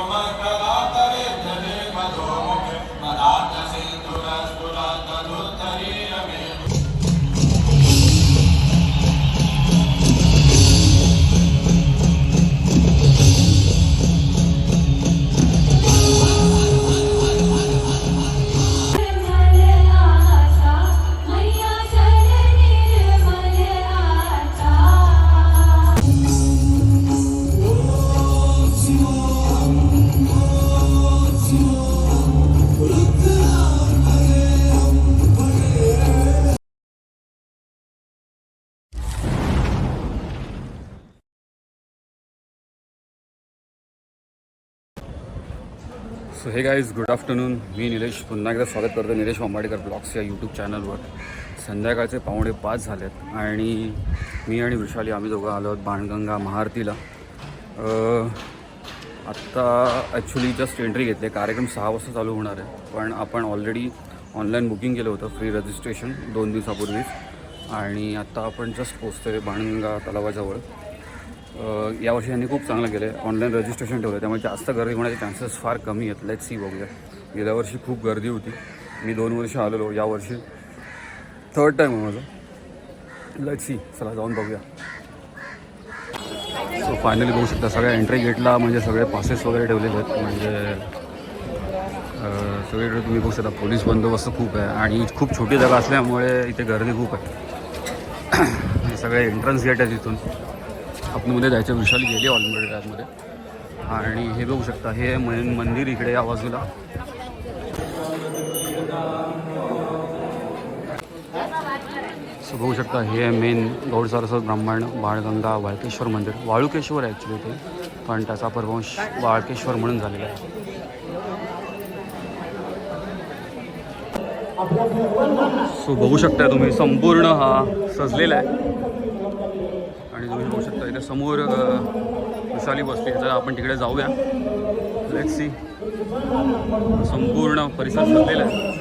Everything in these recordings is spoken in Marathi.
Mama so hey guys good afternoon मी निलेश पुन्हा एकदा स्वागत करतो निलेश मांबाडेकर ब्लॉग्स या यूट्यूब चॅनलवर संध्याकाळचे पावणे पाच झालेत आणि मी आणि वृषाली आम्ही दोघं आलो आहोत बाणगंगा महाआरतीला. आत्ता ॲक्च्युली जस्ट एंट्री घेतली आहे. कार्यक्रम सहा वाजता चालू होणार आहे. पण आपण ऑलरेडी ऑनलाईन बुकिंग केलं होतं फ्री रजिस्ट्रेशन दोन दिवसापूर्वीच. आणि आत्ता आपण जस्ट पोचतो आहे बाणगंगा तलावाजवळ. यावर्षी यांनी खूप चांगलं केलं आहे ऑनलाईन रजिस्ट्रेशन ठेवलं त्यामुळे जास्त गर्दी होण्याचे चान्सेस फार कमी आहेत. लेट सी बघूया. गेल्या वर्षी खूप गर्दी होती. मी दोन वर्ष आलेलो यावर्षी थर्ड टाईम आहे माझं. लेट सी चला जाऊन बघूया. सो फायनली बघू शकता सगळ्या एंट्री गेटला म्हणजे सगळे पासेस वगैरे ठेवलेले आहेत. म्हणजे सगळीकडे तुम्ही बघू शकता पोलीस बंदोबस्त खूप आहे आणि खूप छोटी जागा असल्यामुळे इथे गर्दी खूप आहे. सगळे एंट्रन्स गेट आहे तिथून आतमध्ये जायचं विशाल गेली ऑलरेडी आतमध्ये आणि हे बघू शकता हे मन मंदिर इकडे या बाजूला. सो बघू शकता हे मेन गौडसारसं ब्राह्मण बाळगंगा वाळकेश्वर मंदिर. वाळुकेश्वर आहे ॲक्च्युली ते पण त्याचा परवंश वाळकेश्वर म्हणून झालेला आहे. सो बघू शकता तुम्ही संपूर्ण हा सजलेला आहे आणि तुम्ही बघू शकता इथे समोर विशाली बसली तर आपण तिकडे जाऊया. लेट्स सी संपूर्ण परिसर सजलेला आहे.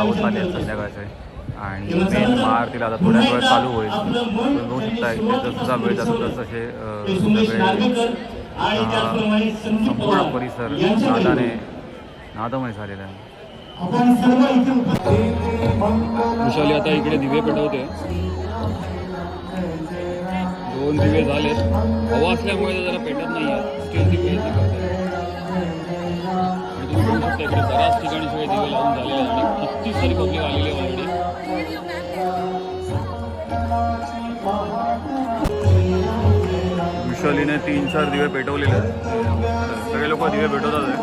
होत आले संध्याकाळचे. आणि मेन महाआरतीला आता थोड्याच वेळ चालू होईल. तुम्ही बघू शकता इथे जसा वेळ जातो तसं हे सगळे नार्वेकर आणि अ, त्याचप्रमाणे संदीप संपूर्ण पवार परिसर यांच्या नादाने नादमय झालेला आहे. आपण सर्व इथे उपस्थित विशाली आता इकडे दिवे पेटवते. दोन दिवे झालेत. हवा असल्यामुळे जरा पेटत नाही आहे. स्टील दिवे शकता इकडे बऱ्याच ठिकाणी सगळे दिवे लावून झालेले आहेत. आणि किती सारी पब्लिक आलेली ऑलरेडी वृषालीने तीन चार दिवे पेटवलेले आहेत. सगळे लोक दिवे पेटवतात आहे.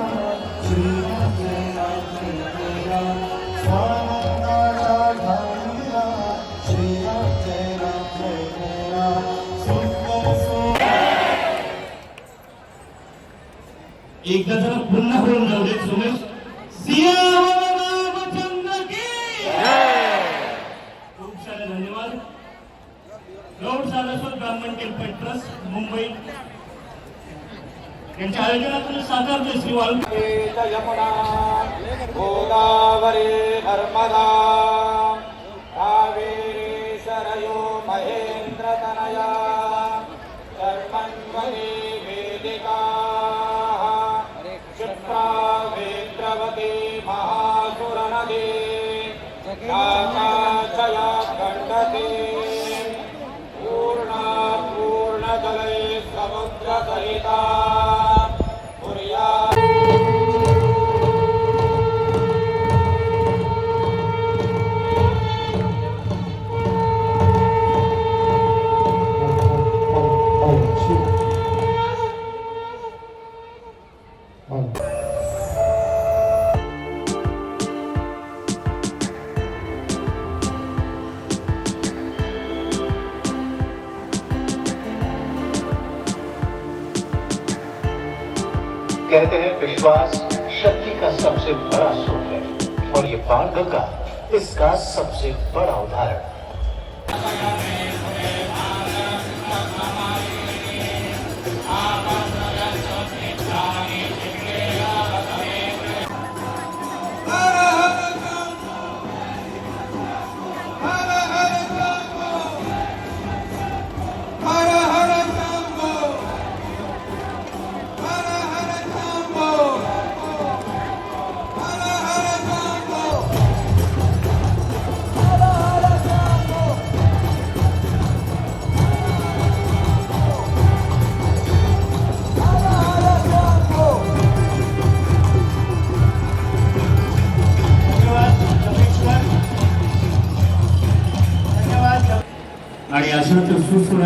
एकदा जरा पुन्हा नर्मदा कावेरी सरयो महेन्द्रतनया कर्मण्वती वेदिका। क्षिप्रा वेद्रवती महासुरनदी। काकाचया खण्डते। पूर्णा पूर्णजले समुद्रसहिता। इसका सबसे बड़ा उदाहरण.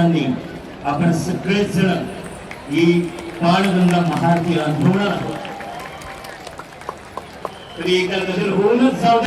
आनंदाने आपण सगळेच जण ही बाणगंगा महारती अनुभवणार आहोत. तरी एका गजल होऊनच जाऊ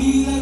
He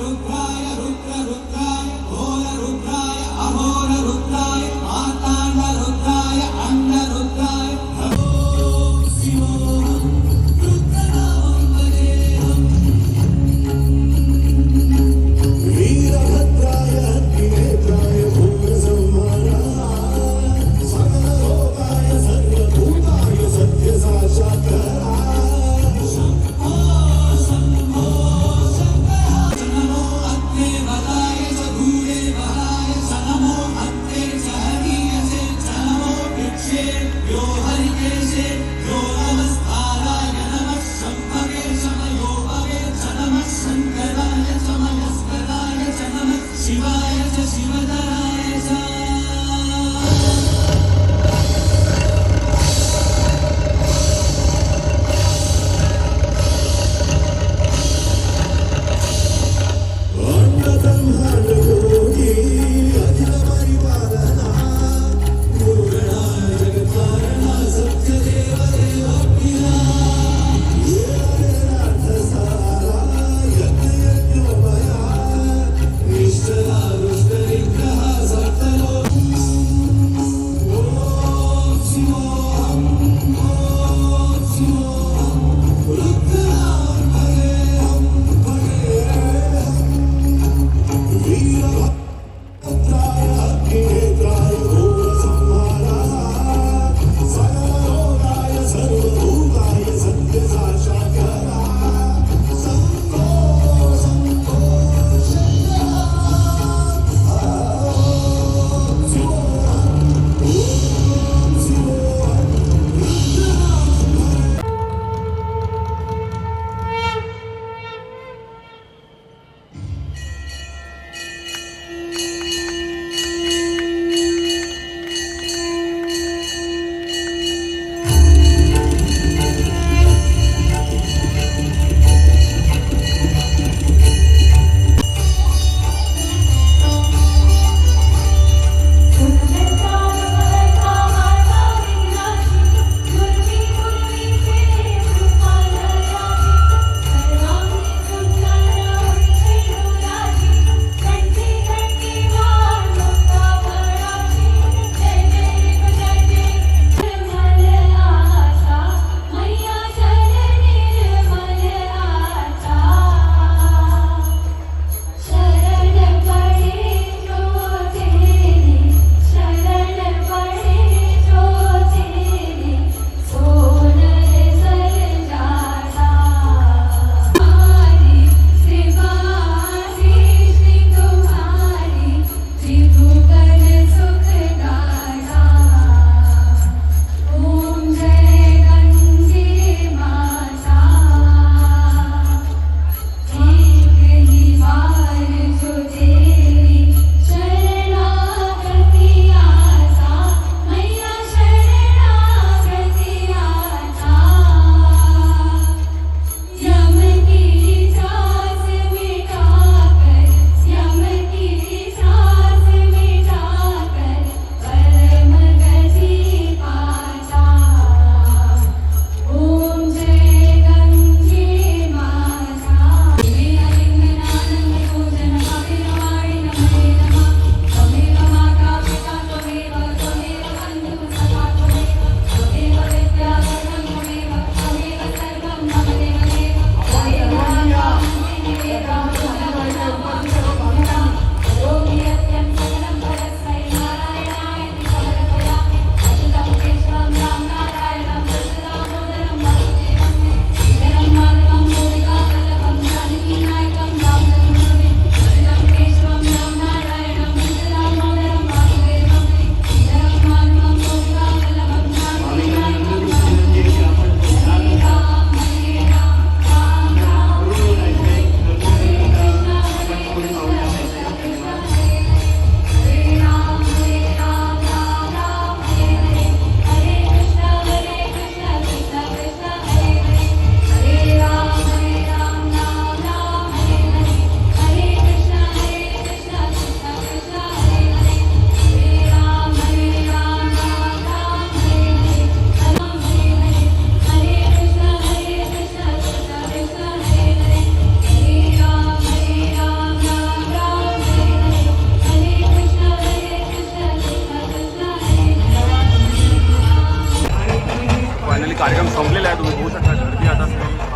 कार्यक्रम संपलेला आहे तुम्ही होऊ शकता गर्दी आता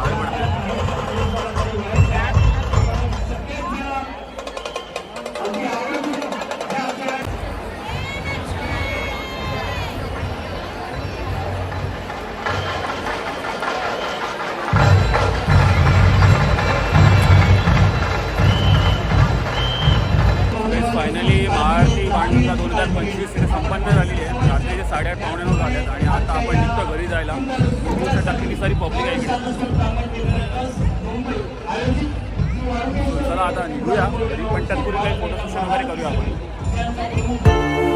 साडेआठ पावणे नऊ आहेत आणि आता आपण निघतो घरी जायला. टाकलेली सारी पब्लिक आहे चला आता निघूया. घरी पण पुढे काही फोटोशूशन वगैरे करूया आपण.